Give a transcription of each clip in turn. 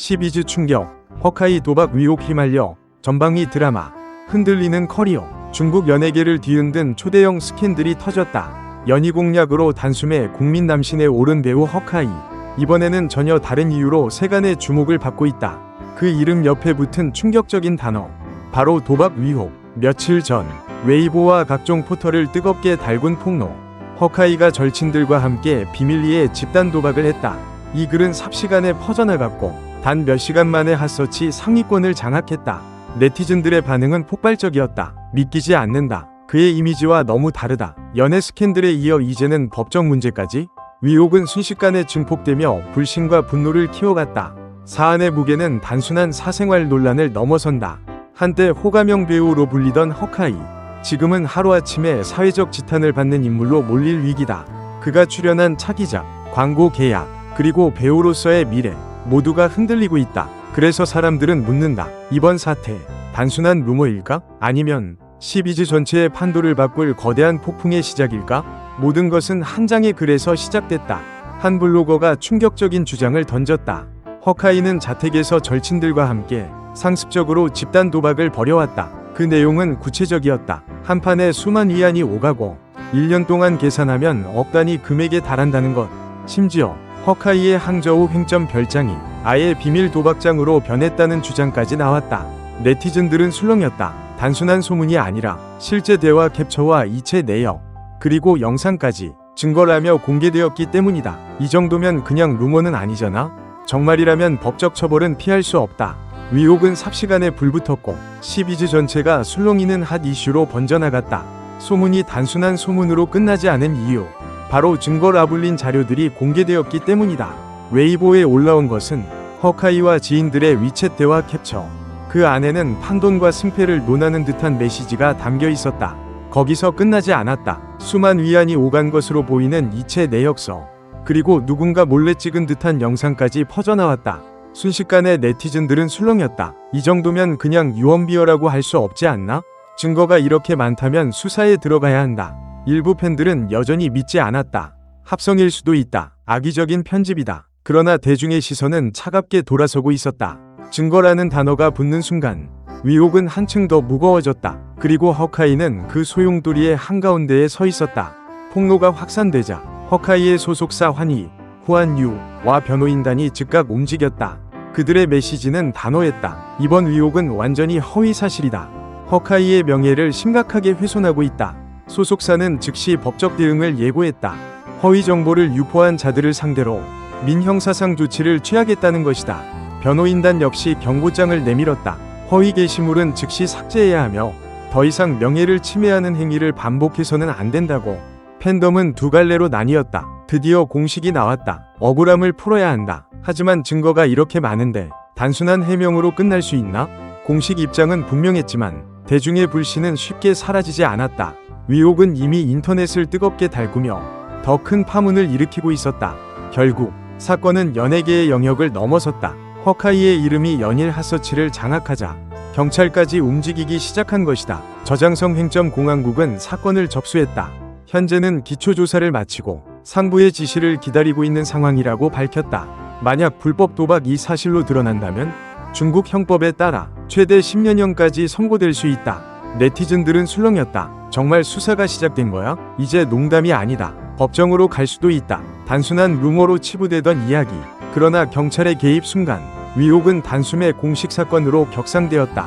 12주 충격, 허카이 도박 위혹 휘말려, 전방위 드라마, 흔들리는 커리어, 중국 연예계를 뒤흔든 초대형 스캔들이 터졌다. 연희 공약으로 단숨에 국민 남신에 오른 배우 허카이. 이번에는 전혀 다른 이유로 세간의 주목을 받고 있다. 그 이름 옆에 붙은 충격적인 단어. 바로 도박 위혹. 며칠 전, 웨이보와 각종 포털을 뜨겁게 달군 폭로. 허카이가 절친들과 함께 비밀리에 집단 도박을 했다. 이 글은 삽시간에 퍼져나갔고 단 몇 시간 만에 핫서치 상위권을 장악했다. 네티즌들의 반응은 폭발적이었다. 믿기지 않는다. 그의 이미지와 너무 다르다. 연애 스캔들에 이어 이제는 법적 문제까지? 위혹은 순식간에 증폭되며 불신과 분노를 키워갔다. 사안의 무게는 단순한 사생활 논란을 넘어선다. 한때 호감형 배우로 불리던 허카이. 지금은 하루아침에 사회적 지탄을 받는 인물로 몰릴 위기다. 그가 출연한 차기작, 광고 계약, 그리고 배우로서의 미래, 모두가 흔들리고 있다. 그래서 사람들은 묻는다. 이번 사태, 단순한 루머일까? 아니면 12주 전체의 판도를 바꿀 거대한 폭풍의 시작일까? 모든 것은 한 장의 글에서 시작됐다. 한 블로거가 충격적인 주장을 던졌다. 허카이는 자택에서 절친들과 함께 상습적으로 집단 도박을 벌여왔다. 그 내용은 구체적이었다. 한 판에 수만 위안이 오가고 1년 동안 계산하면 억 단위 금액에 달한다는 것. 심지어 허카이의 항저우 횡점 별장이 아예 비밀 도박장으로 변했다는 주장까지 나왔다. 네티즌들은 술렁였다. 단순한 소문이 아니라 실제 대화 캡처와 이체 내역, 그리고 영상까지 증거라며 공개되었기 때문이다. 이 정도면 그냥 루머는 아니잖아? 정말이라면 법적 처벌은 피할 수 없다. 위혹은 삽시간에 불붙었고 12주 전체가 술렁이는 핫 이슈로 번져나갔다. 소문이 단순한 소문으로 끝나지 않은 이유. 바로 증거를 아불린 자료들이 공개되었기 때문이다. 웨이보에 올라온 것은 허카이와 지인들의 위챗 대화 캡처. 그 안에는 판돈과 승패를 논하는 듯한 메시지가 담겨 있었다. 거기서 끝나지 않았다. 수만 위안이 오간 것으로 보이는 이체 내역서. 그리고 누군가 몰래 찍은 듯한 영상까지 퍼져나왔다. 순식간에 네티즌들은 술렁였다. 이 정도면 그냥 유언비어라고 할 수 없지 않나? 증거가 이렇게 많다면 수사에 들어가야 한다. 일부 팬들은 여전히 믿지 않았다. 합성일 수도 있다. 악의적인 편집이다. 그러나 대중의 시선은 차갑게 돌아서고 있었다. 증거라는 단어가 붙는 순간 위혹은 한층 더 무거워졌다. 그리고 허카이는 그 소용돌이의 한가운데에 서 있었다. 폭로가 확산되자 허카이의 소속사 환희, 후안유와 변호인단이 즉각 움직였다. 그들의 메시지는 단호했다. 이번 위혹은 완전히 허위 사실이다. 허카이의 명예를 심각하게 훼손하고 있다. 소속사는 즉시 법적 대응을 예고했다. 허위 정보를 유포한 자들을 상대로 민형사상 조치를 취하겠다는 것이다. 변호인단 역시 경고장을 내밀었다. 허위 게시물은 즉시 삭제해야 하며 더 이상 명예를 침해하는 행위를 반복해서는 안 된다고. 팬덤은 두 갈래로 나뉘었다. 드디어 공식이 나왔다. 억울함을 풀어야 한다. 하지만 증거가 이렇게 많은데 단순한 해명으로 끝날 수 있나? 공식 입장은 분명했지만 대중의 불신은 쉽게 사라지지 않았다. 위혹은 이미 인터넷을 뜨겁게 달구며 더 큰 파문을 일으키고 있었다. 결국 사건은 연예계의 영역을 넘어섰다. 허카이의 이름이 연일 핫서치를 장악하자 경찰까지 움직이기 시작한 것이다. 저장성 횡점 공항국은 사건을 접수했다. 현재는 기초조사를 마치고 상부의 지시를 기다리고 있는 상황이라고 밝혔다. 만약 불법 도박이 사실로 드러난다면 중국 형법에 따라 최대 10년형까지 선고될 수 있다. 네티즌들은 술렁였다. 정말 수사가 시작된 거야? 이제 농담이 아니다. 법정으로 갈 수도 있다. 단순한 루머로 치부되던 이야기. 그러나 경찰의 개입 순간 위혹은 단숨에 공식 사건으로 격상되었다.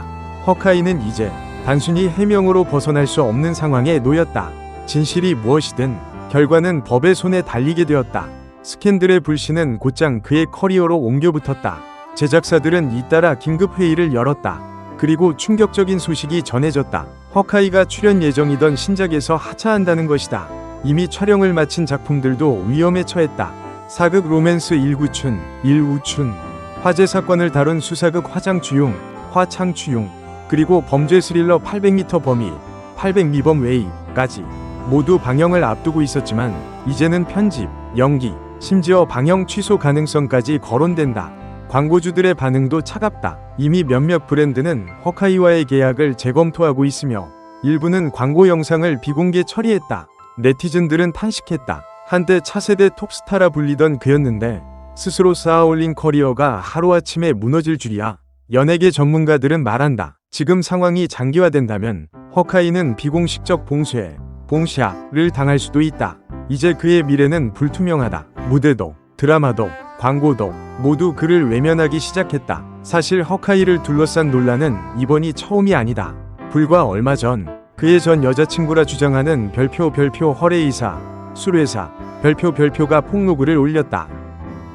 허카이는 이제 단순히 해명으로 벗어날 수 없는 상황에 놓였다. 진실이 무엇이든 결과는 법의 손에 달리게 되었다. 스캔들의 불씨는 곧장 그의 커리어로 옮겨붙었다. 제작사들은 잇따라 긴급 회의를 열었다. 그리고 충격적인 소식이 전해졌다. 허카이가 출연 예정이던 신작에서 하차한다는 것이다. 이미 촬영을 마친 작품들도 위험에 처했다. 사극 로맨스 일구춘, 일우춘, 화재 사건을 다룬 수사극 화장주용, 화창추용, 그리고 범죄 스릴러 800m 범위, 800미범 웨이까지 모두 방영을 앞두고 있었지만 이제는 편집, 연기, 심지어 방영 취소 가능성까지 거론된다. 광고주들의 반응도 차갑다. 이미 몇몇 브랜드는 허카이와의 계약을 재검토하고 있으며 일부는 광고 영상을 비공개 처리했다. 네티즌들은 탄식했다. 한때 차세대 톱스타라 불리던 그였는데 스스로 쌓아올린 커리어가 하루아침에 무너질 줄이야. 연예계 전문가들은 말한다. 지금 상황이 장기화된다면 허카이는 비공식적 봉쇄, 봉샤를 당할 수도 있다. 이제 그의 미래는 불투명하다. 무대도, 드라마도, 광고도 모두 그를 외면하기 시작했다. 사실 허카이를 둘러싼 논란은 이번이 처음이 아니다. 불과 얼마 전 그의 전 여자친구라 주장하는 별표 별표 허례이사, 술회사, 별표 별표가 폭로글을 올렸다.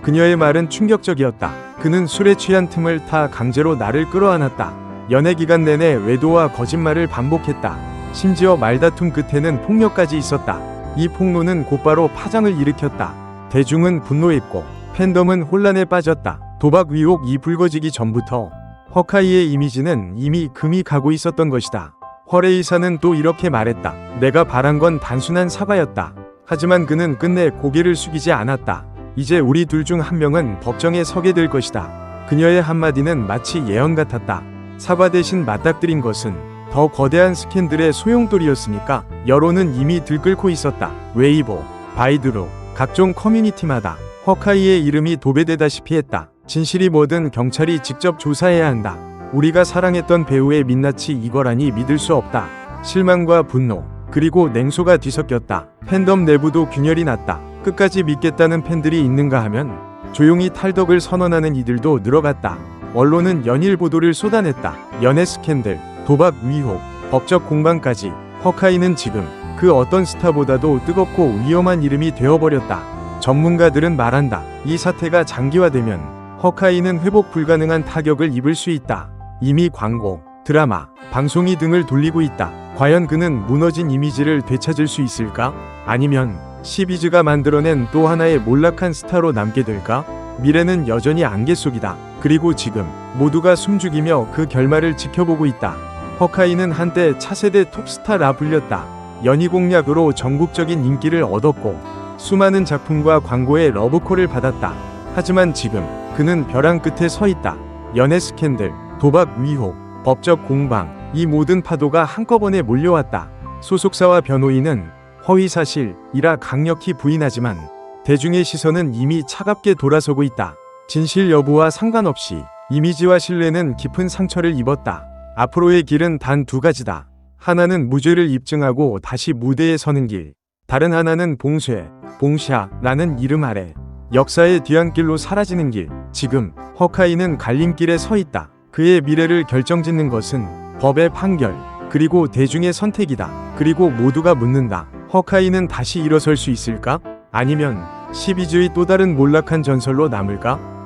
그녀의 말은 충격적이었다. 그는 술에 취한 틈을 타 강제로 나를 끌어안았다. 연애 기간 내내 외도와 거짓말을 반복했다. 심지어 말다툼 끝에는 폭력까지 있었다. 이 폭로는 곧바로 파장을 일으켰다. 대중은 분노했고 팬덤은 혼란에 빠졌다. 도박 의혹이 불거지기 전부터 허카이의 이미지는 이미 금이 가고 있었던 것이다. 허레이사는 또 이렇게 말했다. 내가 바란 건 단순한 사과였다. 하지만 그는 끝내 고개를 숙이지 않았다. 이제 우리 둘 중 한 명은 법정에 서게 될 것이다. 그녀의 한마디는 마치 예언 같았다. 사과 대신 맞닥뜨린 것은 더 거대한 스캔들의 소용돌이였으니까 여론은 이미 들끓고 있었다. 웨이보, 바이드로, 각종 커뮤니티마다 허카이의 이름이 도배되다시피 했다. 진실이 뭐든 경찰이 직접 조사해야 한다. 우리가 사랑했던 배우의 민낯이 이거라니 믿을 수 없다. 실망과 분노, 그리고 냉소가 뒤섞였다. 팬덤 내부도 균열이 났다. 끝까지 믿겠다는 팬들이 있는가 하면 조용히 탈덕을 선언하는 이들도 늘어갔다. 언론은 연일 보도를 쏟아냈다. 연애 스캔들, 도박 위혹, 법적 공방까지 허카이는 지금 그 어떤 스타보다도 뜨겁고 위험한 이름이 되어버렸다. 전문가들은 말한다. 이 사태가 장기화되면 허카이는 회복 불가능한 타격을 입을 수 있다. 이미 광고, 드라마, 방송이 등을 돌리고 있다. 과연 그는 무너진 이미지를 되찾을 수 있을까? 아니면 시비즈가 만들어낸 또 하나의 몰락한 스타로 남게 될까? 미래는 여전히 안개 속이다. 그리고 지금 모두가 숨죽이며 그 결말을 지켜보고 있다. 허카이는 한때 차세대 톱스타라 불렸다. 연희 공약으로 전국적인 인기를 얻었고 수많은 작품과 광고에 러브콜을 받았다. 하지만 지금 그는 벼랑 끝에 서 있다. 연애 스캔들, 도박 위혹, 법적 공방, 이 모든 파도가 한꺼번에 몰려왔다. 소속사와 변호인은 허위 사실이라 강력히 부인하지만 대중의 시선은 이미 차갑게 돌아서고 있다. 진실 여부와 상관없이 이미지와 신뢰는 깊은 상처를 입었다. 앞으로의 길은 단 두 가지다. 하나는 무죄를 입증하고 다시 무대에 서는 길. 다른 하나는 봉쇄, 봉샤라는 이름 아래 역사의 뒤안길로 사라지는 길. 지금 허카이는 갈림길에 서 있다. 그의 미래를 결정짓는 것은 법의 판결, 그리고 대중의 선택이다. 그리고 모두가 묻는다. 허카이는 다시 일어설 수 있을까? 아니면 12주의 또 다른 몰락한 전설로 남을까?